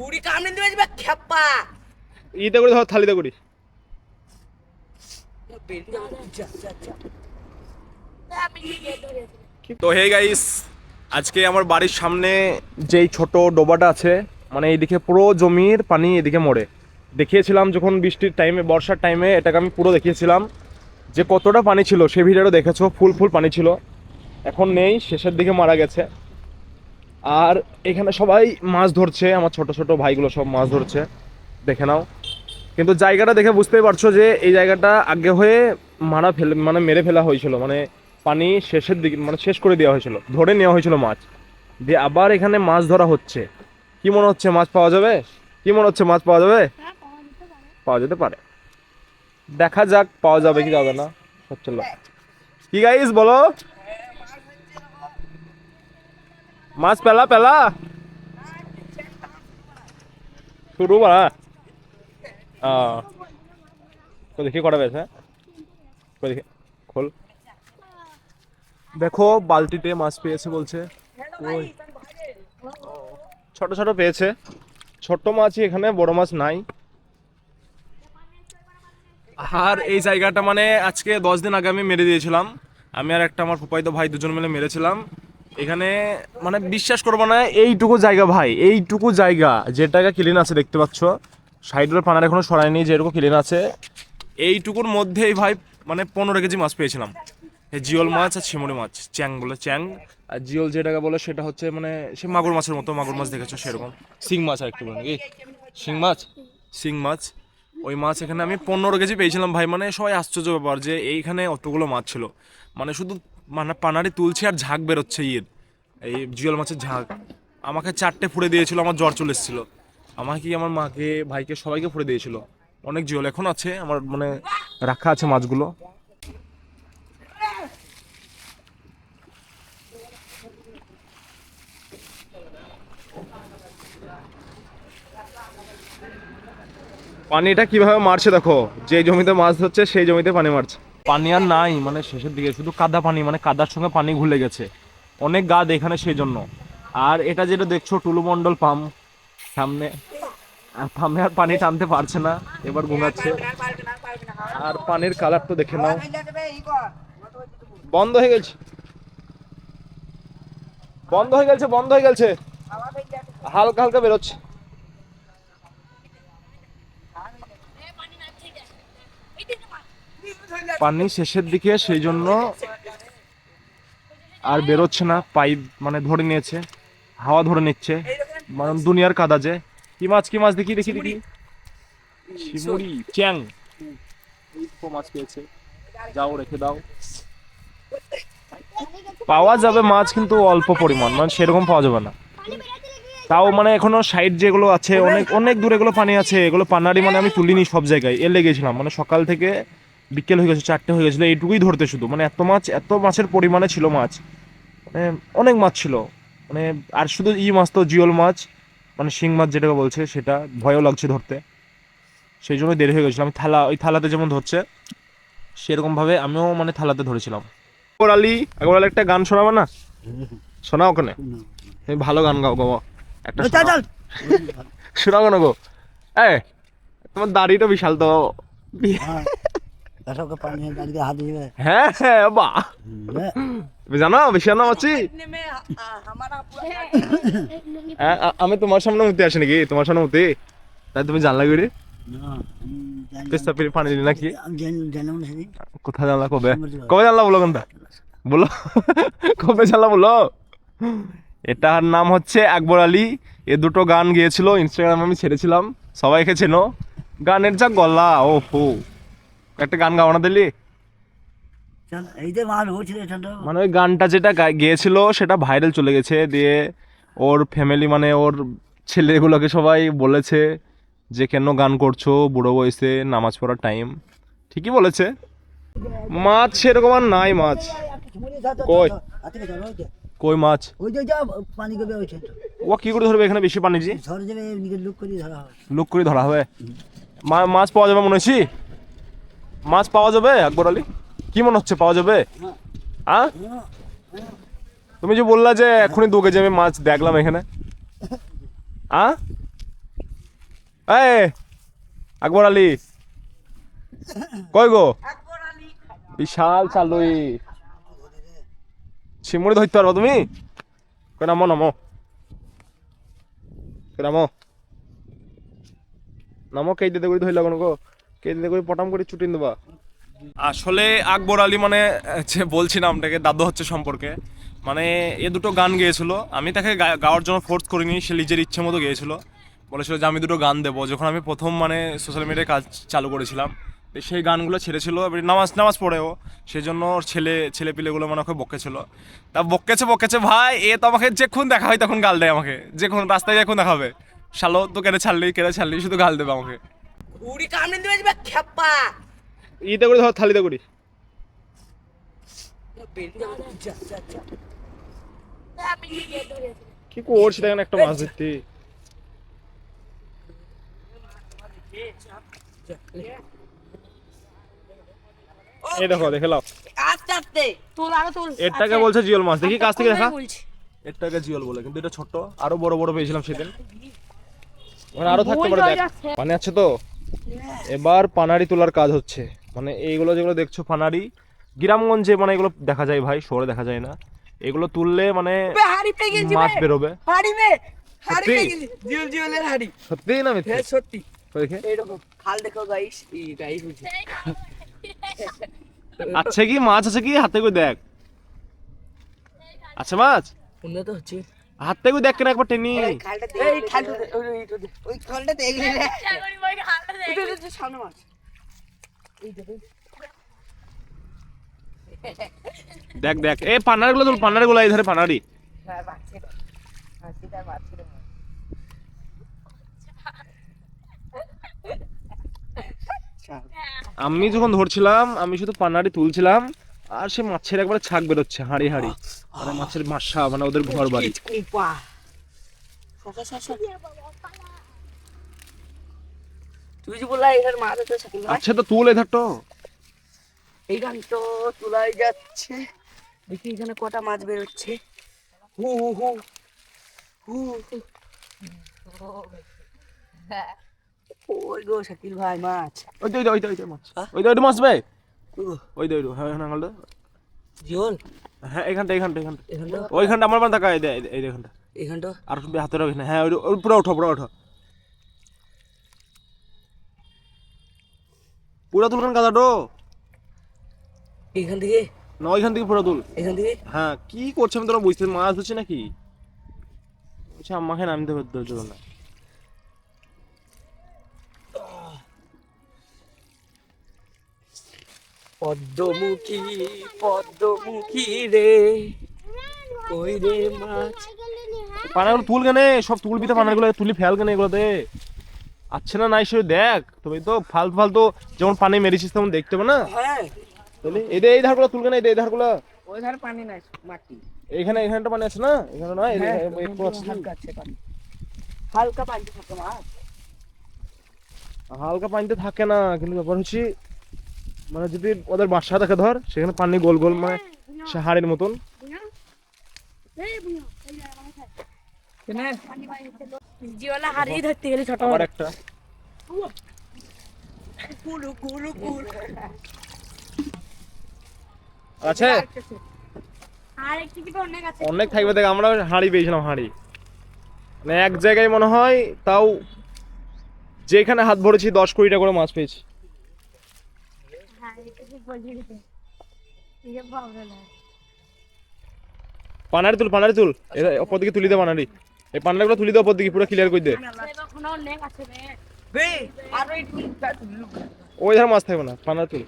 উড়ি কামড়ে দিবে যাবে খেপা। ইতে করে ধর থালিতে করি। তো হে গাইস আজকে আমার বাড়ির সামনে যেই ছোট ডোবাটা আছে মানে এইদিকে পুরো জমির পানি এদিকে মরে। দেখিয়েছিলাম যখন বৃষ্টির টাইমে বর্ষার টাইমে এটাকে আমি পুরো দেখিয়েছিলাম। যে কতটা পানি ছিল সে ভিডিওটা দেখেছ ফুল ফুল পানি ছিল। এখন নেই শেষের দিকে মারা গেছে। আর এখানে সবাই মাছ ধরছে, আমার ছোট ছোট ভাইগুলো সব মাছ ধরছে, দেখে নাও। কিন্তু জায়গাটা দেখে বুঝতেই পারছ যে এই জায়গাটা আগে হয়ে মারা ফেলে মানে মেরে ফেলা হয়েছিল মানে পানি শেষের দিকে মানে শেষ করে দেওয়া হয়েছিল, ধরে নেওয়া হয়েছিল মাছ। দিয়ে আবার এখানে মাছ ধরা হচ্ছে। কি মনে হচ্ছে মাছ পাওয়া যাবে? কি মনে হচ্ছে মাছ পাওয়া যাবে? পাওয়া যেতে পারে। দেখা যাক পাওয়া যাবে কি যাবে না, সব চলো কি গাইস বলো? মাছ পেলা পেলা। শুরু বা আহ। তো দেখি কটা পেয়েছে দেখি, খোল। দেখো, বালতিতে মাছ পেয়েছে বলছে। ওই। ছোট ছোট পেয়েছে। ছোট মাছই এখানে, বড় মাছ নাই। আর এই জায়গাটা মানে আজকে দশ দিন আগে আমি মেরে দিয়েছিলাম। আমি আর একটা আমার ফুপাইতো ভাই দুজন মিলে মেরেছিলাম। এখানে মানে বিশ্বাস করব না এইটুকু জায়গা ভাই এইটুকু জায়গা যেটাকে ক্লিন আছে দেখতে পাচ্ছ। সাইডের পানার এখনও সরায়নি যেটুকু ক্লিন আছে। এইটুকুর মধ্যেই ভাই মানে পনেরো কেজি মাছ পেয়েছিলাম। জিওল মাছ আর শিমুড়ি মাছ চ্যাং বলে চ্যাং। আর জিওল যেটাকে বলে সেটা হচ্ছে মানে সে মাগুর মাছের মতো মাগুর মাছ দেখেছ সেরকম। শিং মাছ আর একটু নাকি শিং মাছ? শিং মাছ ওই মাছ এখানে আমি পনেরো কেজি পেয়েছিলাম ভাই। মানে সবাই আশ্চর্য ব্যাপার যে এইখানে অতগুলো মাছ ছিল। মানে শুধু মানে পানারি তুলছে আর ঝাঁক বেরোচ্ছে ইয়ের। এই জিওল মাছের ঝাঁক। আমাকে চারটে ফুড়ে দিয়েছিল, আমার জ্বর চলে এসেছিল। আমাকে আমার মাকে, ভাইকে, সবাইকে ফুড়ে দিয়েছিল? অনেক জিওল এখন আছে, আমার মানে রাখা আছে মাছগুলো। পানিটা কীভাবে মারছে দেখো? যে জমিতে মাছ ধরছে, সেই জমিতে পানি মারছে। পানি আর নাই মানে শেষের দিকে, শুধু কাদা পানি মানে কাদার সঙ্গে পানি ঘুলে গেছে। অনেক গাদ এখানে সেই জন্য। আর এটা যেটা দেখছ টুলুমন্ডল পাম্প, সামনে আর পাম্পে আর পানি টানতে পারছে না, এবার ঘুমাচ্ছে। আর পানির কালার তো দেখে নাও। বন্ধ হয়ে গেছে। বন্ধ হয়ে গেছে, বন্ধ হয়ে গেছে। হালকা হালকা বেরোচ্ছে। পানি শেষের দিকে, সেই জন্য আর বেরোচ্ছে না, পাইপ মানে ধরে নিয়েছে, হাওয়া ধরে নিচ্ছে। মানে দুনিয়ার কাদা যে। কি মাছ কি মাছ? দেখি দেখি দেখি। শিমুড়ি, চ্যাং। মাছ পেয়েছে। যাও, রেখে দাও। পাওয়া যাবে মাছ, কিন্তু অল্প পরিমাণ। মানে সেরকম পাওয়া যাবে না। তাও মানে এখনও সাইড যেগুলো আছে, অনেক অনেক দূরে এগুলো পানি আছে। এগুলো পানারি মানে আমি তুলিনি সব জায়গায়। এলে গেছিলাম মানে সকাল থেকে বিকেল হয়ে গেছে চারটে হয়ে গেছিল এইটুকুই ধরতে শুধু। মানে এত মাছ এত মাছের পরিমাণে ছিল মাছ। মানে অনেক মাছ ছিল। মানে আর শুধু ই মাছ তো জিওল মাছ মানে শিং মাছ যেটাকে বলছে সেটা ভয়ও লাগছে ধরতে। সেই জন্য দেরি হয়ে গেছিল। আমি থালা ওই থালাতে যেমন ধরছে সেরকমভাবে আমিও মানে থালাতে ধরেছিলাম। আকবর আলী আকবর আলী একটা গান শোনাবে না? শোনা ওখানে। তুমি ভালো গান গাও গো একটা শোনাও। শোনাও কেন গো? এ তোমার দাড়িটা বিশাল তো। দর্শককে পানি আজকে হাত দিবে হ্যাঁ হ্যাঁ বা জানো বিশ্বাস নাম আছি আমি তোমার সামনে উঠতে আসি নাকি তোমার সামনে উঠতে তাই তুমি জানলা গড়ি পানি দিলি নাকি কোথায় জানলা কবে কবে জানলা বলো কোনটা বলো কবে জানলা বলো এটার নাম হচ্ছে আকবর আলী এ দুটো গান গিয়েছিল ইনস্টাগ্রাম আমি ছেড়েছিলাম সবাইকে চেনো গানের যা গলা ও হো একটা গান গাওয়া না দিলি এই যে মানে ওই গানটা যেটা গেয়েছিল সেটা ভাইরাল চলে গেছে দিয়ে ওর ফ্যামিলি মানে ওর ছেলেগুলোকে সবাই বলেছে যে কেন গান করছ? বুড়ো বয়সে নামাজ পড়ার টাইম ঠিকই বলেছে। মাছ সেরকম আর নাই মাছ। কই? কই মাছ? ওই যে পানি কবে ওইছে ও কি করে ধরবে এখানে বেশি পানি জি লুক করে ধরা হবে। লুক করে ধরা হবে। মাছ পাওয়া যাবে মনে হচ্ছি? মাছ পাওয়া যাবে, আকবর আলী? কি মনে হচ্ছে পাওয়া যাবে? হ্যাঁ তুমি যে বললা যে এখনই দু কেজি আমি মাছ দেখলাম এখানে। হ্যাঁ আকবর আলী। কই গো? বিশাল চালুই। শিমুড়ি ধরতে পারব তুমি? কই নামো নামো। কই নামো? নামো কে দিতে করে ধরলে কোনো গো। কে দিতে করে পটাম করে ছুটিন দেবা আসলে আকবর আলী মানে যে বলছি নামটাকে দাদু হচ্ছে সম্পর্কে। মানে এ দুটো গান গেয়েছিল। আমি তাকে গাওয়ার জন্য ফোর্স করিনি, সে নিজের ইচ্ছে মতো গেয়েছিল। বলেছিল যে আমি দুটো গান দেবো। যখন আমি প্রথম মানে সোশ্যাল মিডিয়ায় কাজ চালু করেছিলাম সেই গানগুলো ছেড়েছিল। নামাজ নামাজ পড়েও। সেই জন্য ওর ছেলে ছেলে পিলেগুলো মানে ওকে বকেছিল। তা বকেছে বকেছে, ভাই, এ তো আমাকে যখন দেখা হয় তখন গাল দেয় আমাকে। যখন রাস্তায় যখন দেখাবে শালো তো কেটে ছাড়লি কেটে ছাড়লি, শুধু গাল দেবে আমাকে। ঘুড়ি কামড়ে দিবে যাবে খেপা। ইতে করে ধর থালিতে করি। যা যা যা কি করছি দেখেন একটা মাছ ধরতে? এই দেখো দেখে লাও আস্তে আস্তে তুল আরও তুল এরটাকে বলছে জিওল মাছ দেখি কাছ থেকে দেখা? এরটাকে জিওল বলে কিন্তু এটা ছোট আরও বড় বড় পেয়েছিলাম সেদিন। মানে আরও থাকতে পারে দেখ। পানি আছে তো? এবার পানাড়ি তোলার কাজ হচ্ছে। মানে এইগুলো যেগুলো দেখছ পানাড়ি গ্রামগঞ্জে মানে এগুলো দেখা যায় ভাই শহরে দেখা যায় না। এগুলো তুললে মানে মাছ বেরোবে। সত্যি? না মিথ্যে? সত্যি। খাল দেখো গাইস গাইস বুঝি। কি মাছ আছে কি? হাতে করে দেখ। আচ্ছা মাছ? উন্নত হচ্ছে। হাতে করে দেখ কেন একবার টেনি এই এই ওই খালটা দেখলি সামনে মাছ। দেখ দেখ এ পানারগুলো তুল পানারগুলো এই ধারে পানারি আমি যখন ধরছিলাম আমি শুধু পানারি তুলছিলাম। আর সে মাছের একবারে ছাক বেরোচ্ছে হাঁড়ি হাঁড়ি। মানে মাছের মাসা মানে ওদের ঘর বাড়ি। তুই যে বললা এখানে মাছ আছে আচ্ছা তো তুল এধার তো তোলাই যাচ্ছে। দেখি এখানে কটা মাছ বেরোচ্ছে। হু হু হু হু। ওই গো শাকিল ভাই মাছ। ওই তো ওই তো, ওই তো মাছ। হ্যাঁ? ওই তো ওই মাছ ভাই ওই ওই হ্যাঁ হ্যাঁ হ্যাঁ এখানটা এখানটা এখানটা এখানটা ওইখানটা আমার মানে দেখা এই এই এখানটা এখানটা আর হাতে রাখি না হ্যাঁ ওই ওই পুরো ওঠো পুরো ওঠো। পুরো তুল গাদাটো? এখান থেকে? না ওইখান থেকে পুরো তুল। এখান থেকে? হ্যাঁ কি করছে আমি তোরা বুঝতে মাছ হচ্ছে নাকি? আমাকে নামতে ধরতে না। পদ্মমুখী পদ্মমুখী রে। কই রে মাছ? পানাগুলো তুল কেনে সব তুলবি তো পানাগুলো তুলি ফেল কেনে এগুলোতে। আচ্ছা না নাই সে দেখ তুমি তো ফালতু ফালতু যেমন পানি মেরেছিস তেমন দেখতে হবে না? হ্যাঁ। তাহলে এই যে এই ধারগুলো তুল কেনে এই ধারগুলো। ওই ধারে পানি নাই মাটি। এইখানে এখানটা পানি আছে না? এখানে না এই যে- এই- একটু আছে। হালকা আছে পানি। হালকা পানি থাকে মাছ। হালকা পানিতে থাকে না কিন্তু ব্যাপার হচ্ছে মানে যদি ওদের বাসা থাকে ধর সেখানে পানি গোল গোল মানে সে হাড়ির মতন একটা। আছে? অনেক থাকবে দেখ আমরা হাঁড়ি পেয়েছিলাম হাঁড়ি। মানে এক জায়গায় মনে হয় তাও যেখানে হাত ভরেছি দশ কোটিটা করে মাছ পেয়েছি হ্যাঁ একটু কি বলছি এই যে ভাবনা না পানারি তুল পানারি তুল। এটা অপর দিকে তুলি দে পানারি। এই পানারিগুলো তুলি দে অপর দিকে পুরো ক্লিয়ার করে দে। ওই ধারে মাছ থাকবে না পানারি তুল।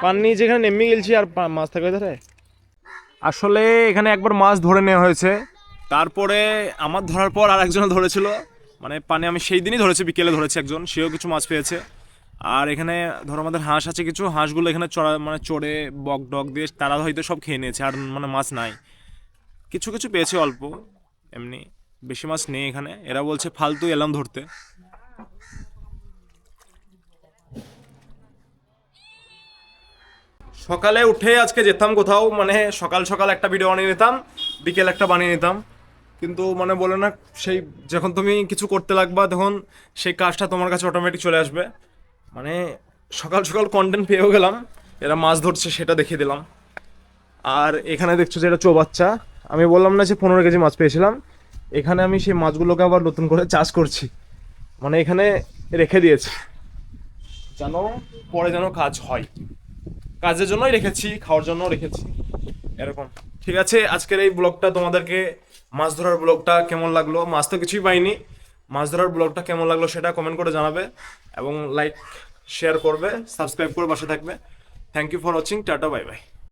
পানি যেখানে নেমে গেছি আর পা- মাছ থাকবে ধরে আসলে এখানে একবার মাছ ধরে নেওয়া হয়েছে। তারপরে আমার ধরার পর আর একজন ধরেছিল। মানে পানি আমি সেই দিনই ধরেছি বিকেলে ধরেছি একজন সেও কিছু মাছ পেয়েছে। আর এখানে ধরো আমাদের হাঁস আছে কিছু, হাঁসগুলো এখানে চড়া মানে চড়ে, বক ডক দিয়ে তারা হয়তো সব খেয়ে নিয়েছে, আর মানে মাছ নাই। কিছু কিছু পেয়েছে অল্প, এমনি। বেশি মাছ নেই এখানে। এরা বলছে, ফালতু এলাম ধরতে। সকালে উঠে আজকে যেতাম কোথাও মানে সকাল সকাল একটা ভিডিও বানিয়ে নিতাম, বিকেল একটা বানিয়ে নিতাম। কিন্তু মানে বলে না, সেই যখন তুমি কিছু করতে লাগবা, তখন সেই কাজটা তোমার কাছে অটোমেটিক চলে আসবে। মানে সকাল সকাল কন্টেন্ট পেয়েও গেলাম, এরা মাছ ধরছে সেটা দেখিয়ে দিলাম। আর এখানে দেখছ যে এটা চৌবাচ্চা। আমি বললাম না যে পনেরো কেজি মাছ পেয়েছিলাম। এখানে আমি সেই মাছগুলোকে আবার নতুন করে চাষ করছি। মানে এখানে রেখে দিয়েছি। যেন পরে যেন কাজ হয়। কাজের জন্যই রেখেছি, খাওয়ার জন্য রেখেছি। এরকম। ঠিক আছে, আজকের এই ব্লগটা তোমাদেরকে মাছ ধরার ব্লগটা কেমন লাগল? মাছ তো কিছুই পাইনি। মাছ ধরার ব্লগটা কেমন লাগল সেটা কমেন্ট করে জানাবে এবং লাইক শেয়ার করবে সাবস্ক্রাইব করে বসে থাকবে। Thank you for watching tata bye bye